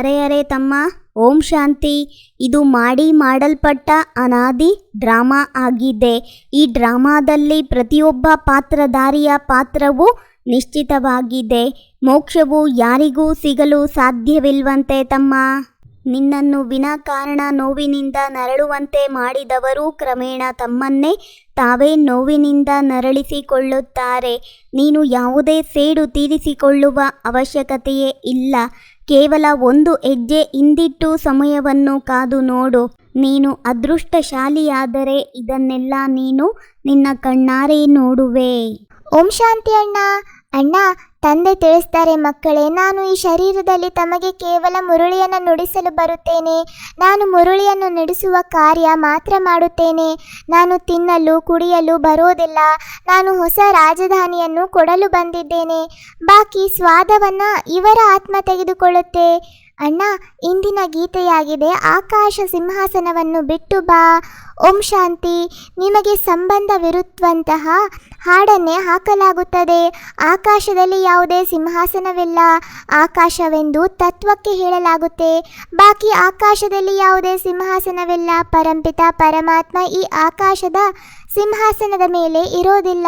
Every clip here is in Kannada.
ಅರೆ ಅರೆ ತಮ್ಮ, ಓಂ ಶಾಂತಿ. ಇದು ಮಾಡಿ ಮಾಡಲ್ಪಟ್ಟ ಅನಾದಿ ಡ್ರಾಮಾ ಆಗಿದೆ. ಈ ಡ್ರಾಮಾದಲ್ಲಿ ಪ್ರತಿಯೊಬ್ಬ ಪಾತ್ರಧಾರಿಯ ಪಾತ್ರವು ನಿಶ್ಚಿತವಾಗಿದೆ. ಮೋಕ್ಷವು ಯಾರಿಗೂ ಸಿಗಲು ಸಾಧ್ಯವಿಲ್ವಂತೆ ತಮ್ಮ. ನಿನ್ನನ್ನು ವಿನಾಕಾರಣ ನೋವಿನಿಂದ ನರಳುವಂತೆ ಮಾಡಿದವರು ಕ್ರಮೇಣ ತಮ್ಮನ್ನೇ ತಾವೇ ನೋವಿನಿಂದ ನರಳಿಸಿಕೊಳ್ಳುತ್ತಾರೆ. ನೀನು ಯಾವುದೇ ಸೇಡು ತೀರಿಸಿಕೊಳ್ಳುವ ಅವಶ್ಯಕತೆಯೇ ಇಲ್ಲ. ಕೇವಲ ಒಂದು ಹೆಜ್ಜೆ ಹಿಂದಿಟ್ಟು ಸಮಯವನ್ನು ಕಾದು ನೋಡು. ನೀನು ಅದೃಷ್ಟಶಾಲಿಯಾದರೆ ಇದನ್ನೆಲ್ಲ ನೀನು ನಿನ್ನ ಕಣ್ಣಾರೆ ನೋಡುವೆ. ಓಂ ಶಾಂತಿ ಅಣ್ಣ. ಅಣ್ಣ ತಂದೆ ತಿಳಿಸ್ತಾರೆ, ಮಕ್ಕಳೇ, ನಾನು ಈ ಶರೀರದಲ್ಲಿ ತಮಗೆ ಕೇವಲ ಮುರುಳಿಯನ್ನು ನುಡಿಸಲು ಬರುತ್ತೇನೆ. ನಾನು ಮುರುಳಿಯನ್ನು ನುಡಿಸುವ ಕಾರ್ಯ ಮಾತ್ರ ಮಾಡುತ್ತೇನೆ. ನಾನು ತಿನ್ನಲು, ಕುಡಿಯಲು ಬರೋದಿಲ್ಲ. ನಾನು ಹೊಸ ರಾಜಧಾನಿಯನ್ನು ಕೊಡಲು ಬಂದಿದ್ದೇನೆ. ಬಾಕಿ ಸ್ವಾದವನ್ನು ಇವರ ಆತ್ಮ ತೆಗೆದುಕೊಳ್ಳುತ್ತೆ. ಅಣ್ಣ, ಇಂದಿನ ಗೀತೆಯಾಗಿದೆ ಆಕಾಶ ಸಿಂಹಾಸನವನ್ನು ಬಿಟ್ಟು ಬಾ. ಓಂ ಶಾಂತಿ. ನಿಮಗೆ ಸಂಬಂಧವಿರುತ್ತಂತಹ ಹಾಡನ್ನೇ ಹಾಕಲಾಗುತ್ತದೆ. ಆಕಾಶದಲ್ಲಿ ಯಾವುದೇ ಸಿಂಹಾಸನವಿಲ್ಲ. ಆಕಾಶವೆಂದು ತತ್ವಕ್ಕೆ ಹೇಳಲಾಗುತ್ತೆ. ಬಾಕಿ ಆಕಾಶದಲ್ಲಿ ಯಾವುದೇ ಸಿಂಹಾಸನವಿಲ್ಲ. ಪರಂಪಿತ ಪರಮಾತ್ಮ ಈ ಆಕಾಶದ ಸಿಂಹಾಸನದ ಮೇಲೆ ಇರೋದಿಲ್ಲ.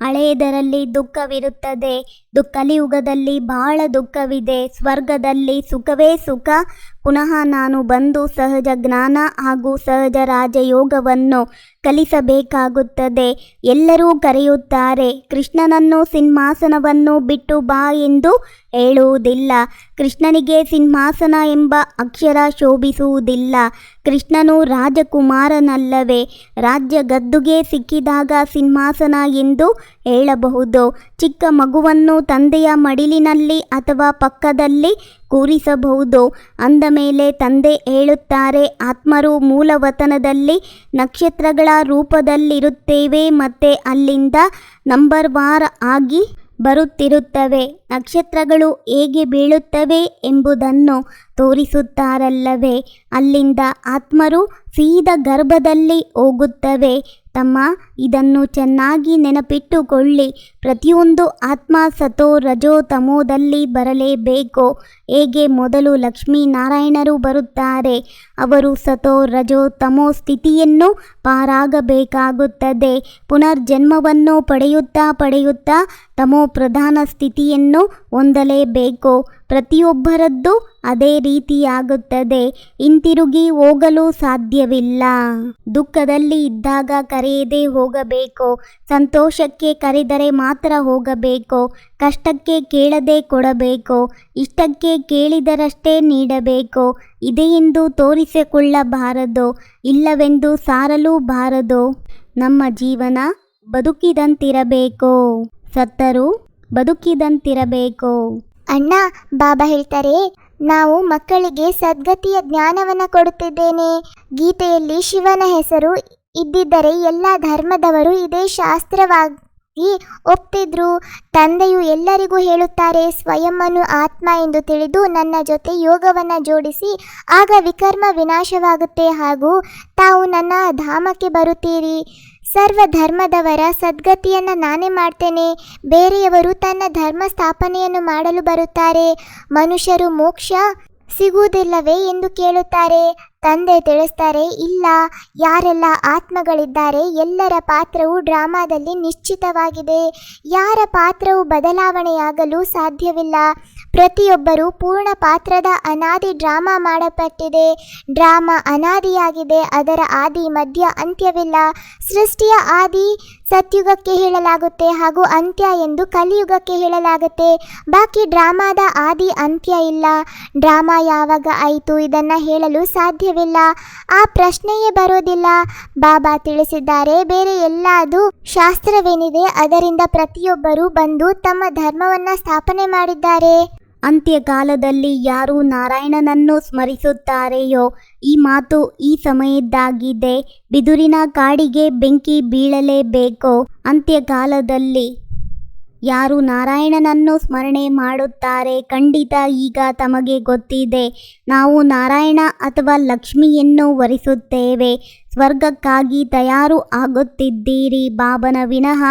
ಹಳೆಯದರಲ್ಲಿ ದುಃಖವಿರುತ್ತದೆ. ದು ಕಲಿಯುಗದಲ್ಲಿ ಬಹಳ ದುಃಖವಿದೆ. ಸ್ವರ್ಗದಲ್ಲಿ ಸುಖವೇ ಸುಖ. ಪುನಃ ನಾನು ಬಂದು ಸಹಜ ಜ್ಞಾನ ಹಾಗೂ ಸಹಜ ರಾಜಯೋಗವನ್ನು ಕಲಿಸಬೇಕಾಗುತ್ತದೆ. ಎಲ್ಲರೂ ಕರೆಯುತ್ತಾರೆ, ಕೃಷ್ಣನನ್ನು ಸಿಂಹಾಸನವನ್ನು ಬಿಟ್ಟು ಬಾ ಎಂದು ಹೇಳುವುದಿಲ್ಲ. ಕೃಷ್ಣನಿಗೆ ಸಿಂಹಾಸನ ಎಂಬ ಅಕ್ಷರ ಶೋಭಿಸುವುದಿಲ್ಲ. ಕೃಷ್ಣನು ರಾಜಕುಮಾರನಲ್ಲವೇ. ರಾಜ್ಯ ಗದ್ದುಗೆ ಸಿಕ್ಕಿದಾಗ ಸಿಂಹಾಸನ ಎಂದು ಹೇಳಬಹುದು. ಚಿಕ್ಕ ಮಗುವನ್ನು ತಂದೆಯ ಮಡಿಲಿನಲ್ಲಿ ಅಥವಾ ಪಕ್ಕದಲ್ಲಿ ಕೂರಿಸಬಹುದು. ಅಂದ ಮೇಲೆ ತಂದೆ ಹೇಳುತ್ತಾರೆ, ಆತ್ಮರು ಮೂಲವತನದಲ್ಲಿ ನಕ್ಷತ್ರಗಳ ರೂಪದಲ್ಲಿರುತ್ತೇವೆ ಮತ್ತು ಅಲ್ಲಿಂದ ನಂಬರ್ ವಾರ್ ಆಗಿ ಬರುತ್ತಿರುತ್ತವೆ. ನಕ್ಷತ್ರಗಳು ಹೇಗೆ ಬೀಳುತ್ತವೆ ಎಂಬುದನ್ನು ತೋರಿಸುತ್ತಾರಲ್ಲವೇ? ಅಲ್ಲಿಂದ ಆತ್ಮರು ಸೀದ ಗರ್ಭದಲ್ಲಿ ಹೋಗುತ್ತವೆ. ತಮ್ಮ, ಇದನ್ನು ಚೆನ್ನಾಗಿ ನೆನಪಿಟ್ಟುಕೊಳ್ಳಿ. ಪ್ರತಿಯೊಂದು ಆತ್ಮ ಸತೋ ರಜೋ ತಮೋದಲ್ಲಿ ಬರಲೇಬೇಕು. ಹೇಗೆ ಮೊದಲು ಲಕ್ಷ್ಮೀನಾರಾಯಣರು ಬರುತ್ತಾರೆ, ಅವರು ಸತೋ ರಜೋ ತಮೋ ಸ್ಥಿತಿಯನ್ನು ಪಾರಾಗಬೇಕಾಗುತ್ತದೆ. ಪುನರ್ಜನ್ಮವನ್ನು ಪಡೆಯುತ್ತಾ ಪಡೆಯುತ್ತಾ ತಮೋ ಪ್ರಧಾನ ಸ್ಥಿತಿಯನ್ನು ಹೊಂದಲೇಬೇಕು. ಪ್ರತಿಯೊಬ್ಬರದ್ದು ಅದೇ ರೀತಿಯಾಗುತ್ತದೆ. ಹಿಂತಿರುಗಿ ಹೋಗಲು ಸಾಧ್ಯವಿಲ್ಲ. ದುಃಖದಲ್ಲಿ ಇದ್ದಾಗ ಕರೆಯದೇ ಹೋಗಬೇಕು. ಸಂತೋಷಕ್ಕೆ ಕರೆದರೆ ಮಾತ್ರ ಹೋಗಬೇಕು. ಕಷ್ಟಕ್ಕೆ ಕೇಳದೆ ಕೊಡಬೇಕು. ಇಷ್ಟಕ್ಕೆ ಕೇಳಿದರಷ್ಟೇ ನೀಡಬೇಕು. ಇದೆಯೆಂದು ತೋರಿಸಿಕೊಳ್ಳಬಾರದು. ಇಲ್ಲವೆಂದು ಸಾರಲೂಬಾರದು ನಮ್ಮ ಜೀವನ ಬದುಕಿದಂತಿರಬೇಕು. ಸತ್ತರೂ ಬದುಕಿದಂತಿರಬೇಕು. ಅಣ್ಣ, ಬಾಬಾ ಹೇಳ್ತಾರೆ ನಾವು ಮಕ್ಕಳಿಗೆ ಸದ್ಗತಿಯ ಜ್ಞಾನವನ್ನು ಕೊಡುತ್ತಿದ್ದೇನೆ. ಗೀತೆಯಲ್ಲಿ ಶಿವನ ಹೆಸರು ಇದ್ದಿದ್ದರೆ ಎಲ್ಲ ಧರ್ಮದವರು ಇದೇ ಶಾಸ್ತ್ರವಾಗಿ ಒಪ್ತಿದ್ರು. ತಂದೆಯು ಎಲ್ಲರಿಗೂ ಹೇಳುತ್ತಾರೆ ಸ್ವಯಂನು ಆತ್ಮ ಎಂದು ತಿಳಿದು ನನ್ನ ಜೊತೆ ಯೋಗವನ್ನು ಜೋಡಿಸಿ, ಆಗ ವಿಕರ್ಮ ವಿನಾಶವಾಗುತ್ತೆ ಹಾಗೂ ತಾವು ನನ್ನ ಧಾಮಕ್ಕೆ ಬರುತ್ತೀರಿ. ಸರ್ವ ಧರ್ಮದವರ ಸದ್ಗತಿಯನ್ನು ನಾನೇ ಮಾಡ್ತೇನೆ. ಬೇರೆಯವರು ತನ್ನ ಧರ್ಮ ಸ್ಥಾಪನೆಯನ್ನು ಮಾಡಲು ಬರುತ್ತಾರೆ. ಮನುಷ್ಯರು ಮೋಕ್ಷ ಸಿಗುವುದಿಲ್ಲವೇ ಎಂದು ಕೇಳುತ್ತಾರೆ. ತಂದೆ ತಿಳಿಸ್ತಾರೆ, ಇಲ್ಲ, ಯಾರೆಲ್ಲ ಆತ್ಮಗಳಿದ್ದಾರೆ, ಎಲ್ಲರ ಪಾತ್ರವು ಡ್ರಾಮಾದಲ್ಲಿ ನಿಶ್ಚಿತವಾಗಿದೆ. ಯಾರ ಪಾತ್ರವು ಬದಲಾವಣೆಯಾಗಲು ಸಾಧ್ಯವಿಲ್ಲ. ಪ್ರತಿಯೊಬ್ಬರೂ ಪೂರ್ಣ ಪಾತ್ರದ ಅನಾದಿ ಡ್ರಾಮಾ ಮಾಡಲ್ಪಟ್ಟಿದೆ. ಡ್ರಾಮಾ ಅನಾದಿಯಾಗಿದೆ. ಅದರ ಆದಿ ಮಧ್ಯ ಅಂತ್ಯವಿಲ್ಲ. ಸೃಷ್ಟಿಯ ಆದಿ ಸತ್ಯುಗಕ್ಕೆ ಹೇಳಲಾಗುತ್ತೆ ಹಾಗೂ ಅಂತ್ಯ ಎಂದು ಕಲಿಯುಗಕ್ಕೆ ಹೇಳಲಾಗುತ್ತೆ. ಬಾಕಿ ಡ್ರಾಮಾದ ಆದಿ ಅಂತ್ಯ ಇಲ್ಲ. ಡ್ರಾಮಾ ಯಾವಾಗ ಆಯಿತು ಇದನ್ನು ಹೇಳಲು ಸಾಧ್ಯವಿಲ್ಲ. ಆ ಪ್ರಶ್ನೆಯೇ ಬರೋದಿಲ್ಲ. ಬಾಬಾ ತಿಳಿಸಿದ್ದಾರೆ, ಬೇರೆ ಎಲ್ಲದು ಶಾಸ್ತ್ರವೇನಿದೆ ಅದರಿಂದ ಪ್ರತಿಯೊಬ್ಬರೂ ಬಂದು ತಮ್ಮ ಧರ್ಮವನ್ನು ಸ್ಥಾಪನೆ ಮಾಡಿದ್ದಾರೆ. ಅಂತ್ಯಕಾಲದಲ್ಲಿ ಯಾರು ನಾರಾಯಣನನ್ನು ಸ್ಮರಿಸುತ್ತಾರೆಯೋ, ಈ ಮಾತು ಈ ಸಮಯದ್ದಾಗಿದೆ. ಬಿದುರಿನ ಕಾಡಿಗೆ ಬೆಂಕಿ ಬೀಳಲೇಬೇಕು, ಅಂತ್ಯಕಾಲದಲ್ಲಿ ಯಾರು ನಾರಾಯಣನನ್ನು ಸ್ಮರಣೆ ಮಾಡುತ್ತಾರೆ? ಖಂಡಿತ ಈಗ ತಮಗೆ ಗೊತ್ತಿದೆ. ನಾವು ನಾರಾಯಣ ಅಥವಾ ಲಕ್ಷ್ಮಿಯನ್ನು ವರಿಸುತ್ತೇವೆ. ಸ್ವರ್ಗಕ್ಕಾಗಿ ತಯಾರು ಆಗುತ್ತಿದ್ದೀರಿ ಬಾಬನ ವಿನಃ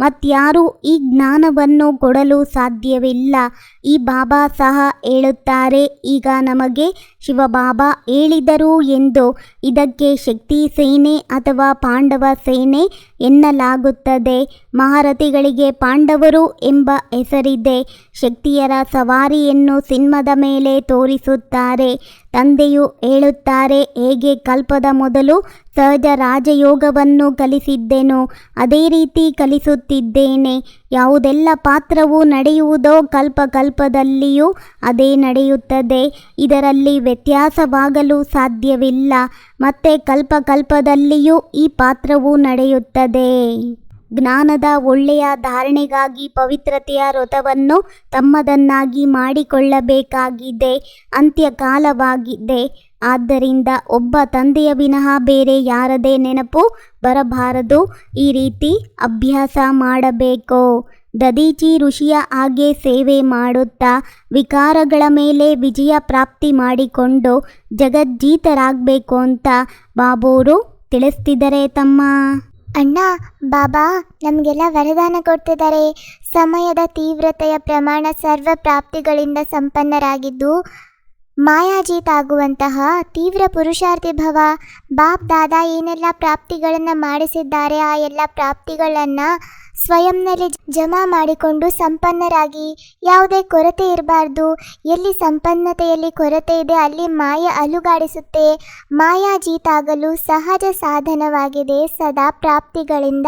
ಮತ್ಯಾರೂ ಈ ಜ್ಞಾನವನ್ನು ಕೊಡಲು ಸಾಧ್ಯವಿಲ್ಲ. ಈ ಬಾಬಾ ಸಹ ಹೇಳುತ್ತಾರೆ, ಈಗ ನಮಗೆ ಶಿವಬಾಬಾ ಹೇಳಿದರು ಎಂದು. ಇದಕ್ಕೆ ಶಕ್ತಿ ಸೇನೆ ಅಥವಾ ಪಾಂಡವ ಸೇನೆ ಎನ್ನಲಾಗುತ್ತದೆ. ಮಹಾರಥಿಗಳಿಗೆ ಪಾಂಡವರು ಎಂಬ ಹೆಸರಿದೆ. ಶಕ್ತಿಯರ ಸವಾರಿಯನ್ನು ಸಿನಿಮಾದ ಮೇಲೆ ತೋರಿಸುತ್ತಾರೆ. ತಂದೆಯು ಹೇಳುತ್ತಾರೆ, ಹೇಗೆ ಕಲ್ಪದ ಮೊದಲು ಸಹಜ ರಾಜಯೋಗವನ್ನು ಕಲಿಸಿದ್ದೆನು, ಅದೇ ರೀತಿ ಕಲಿಸುತ್ತಿದ್ದೇನೆ. ಯಾವುದೆಲ್ಲ ಪಾತ್ರವು ನಡೆಯುವುದೋ ಕಲ್ಪ ಕಲ್ಪದಲ್ಲಿಯೂ ಅದೇ ನಡೆಯುತ್ತದೆ. ಇದರಲ್ಲಿ ವ್ಯತ್ಯಾಸವಾಗಲು ಸಾಧ್ಯವಿಲ್ಲ. ಮತ್ತೆ ಕಲ್ಪ ಕಲ್ಪದಲ್ಲಿಯೂ ಈ ಪಾತ್ರವು ನಡೆಯುತ್ತದೆ. ಜ್ಞಾನದ ಒಳ್ಳೆಯ ಧಾರಣೆಗಾಗಿ ಪವಿತ್ರತೆಯ ವ್ರತವನ್ನು ತಮ್ಮದನ್ನಾಗಿ ಮಾಡಿಕೊಳ್ಳಬೇಕಾಗಿದೆ. ಅಂತ್ಯಕಾಲವಾಗಿದೆ. ಆದ್ದರಿಂದ ಒಬ್ಬ ತಂದೆಯ ವಿನಃ ಬೇರೆ ಯಾರದೇ ನೆನಪು ಬರಬಾರದು. ಈ ರೀತಿ ಅಭ್ಯಾಸ ಮಾಡಬೇಕು. ದದೀಚಿ ಋಷಿಯ ಹಾಗೆ ಸೇವೆ ಮಾಡುತ್ತಾ ವಿಕಾರಗಳ ಮೇಲೆ ವಿಜಯ ಪ್ರಾಪ್ತಿ ಮಾಡಿಕೊಂಡು ಜಗಜ್ಜೀತರಾಗಬೇಕು ಅಂತ ಬಾಬೂರು ತಿಳಿಸ್ತಿದ್ದಾರೆ ತಮ್ಮ ಅಣ್ಣ, ಬಾಬಾ, ನಮಗೆಲ್ಲ ವರದಾನ ಕೊಡ್ತಿದ್ದಾರೆ. ಸಮಯದ ತೀವ್ರತೆಯ ಪ್ರಮಾಣ ಸರ್ವ ಪ್ರಾಪ್ತಿಗಳಿಂದ ಸಂಪನ್ನರಾಗಿದ್ದು ಮಾಯಾಜೀತ ಆಗುವಂತಹ ತೀವ್ರ ಪುರುಷಾರ್ಥಿ ಭವ ಬಾಬ್ ದಾದಾ ಏನೆಲ್ಲ ಪ್ರಾಪ್ತಿಗಳನ್ನು ಮಾಡಿಸಿದ್ದಾರೆ, ಆ ಎಲ್ಲ ಪ್ರಾಪ್ತಿಗಳನ್ನು ಸ್ವಯಂನಲ್ಲಿ ಜಮಾ ಮಾಡಿಕೊಂಡು ಸಂಪನ್ನರಾಗಿ. ಯಾವುದೇ ಕೊರತೆ ಇರಬಾರ್ದು. ಎಲ್ಲಿ ಸಂಪನ್ನತೆಯಲ್ಲಿ ಕೊರತೆ ಇದೆ, ಅಲ್ಲಿ ಮಾಯ ಅಲುಗಾಡಿಸುತ್ತೆ. ಮಾಯಾಜೀತಾಗಲು ಸಹಜ ಸಾಧನವಾಗಿದೆ ಸದಾ ಪ್ರಾಪ್ತಿಗಳಿಂದ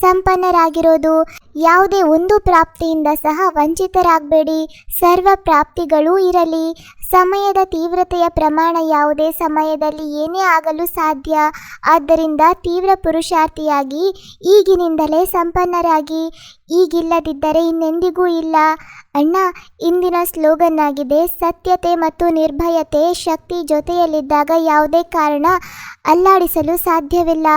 ಸಂಪನ್ನರಾಗಿರೋದು. ಯಾವುದೇ ಒಂದು ಪ್ರಾಪ್ತಿಯಿಂದ ಸಹ ವಂಚಿತರಾಗಬೇಡಿ. ಸರ್ವ ಪ್ರಾಪ್ತಿಗಳೂ ಇರಲಿ. ಸಮಯದ ತೀವ್ರತೆಯ ಪ್ರಮಾಣ ಯಾವುದೇ ಸಮಯದಲ್ಲಿ ಏನೇ ಆಗಲು ಸಾಧ್ಯ. ಆದ್ದರಿಂದ ತೀವ್ರ ಪುರುಷಾರ್ಥಿಯಾಗಿ ಈಗಿನಿಂದಲೇ ಸುಂದರರಾಗಿ ಈಗಿಲ್ಲದಿದ್ದರೆ ಇನ್ನೆಂದಿಗೂ ಇಲ್ಲ. ಅಣ್ಣ, ಇಂದಿನ ಸ್ಲೋಗನ್ ಆಗಿದೆ ಸತ್ಯತೆ ಮತ್ತು ನಿರ್ಭಯತೆ ಶಕ್ತಿ ಜೊತೆಯಲ್ಲಿದ್ದಾಗ ಯಾವುದೇ ಕಾರಣ ಅಲ್ಲಾಡಿಸಲು ಸಾಧ್ಯವಿಲ್ಲ.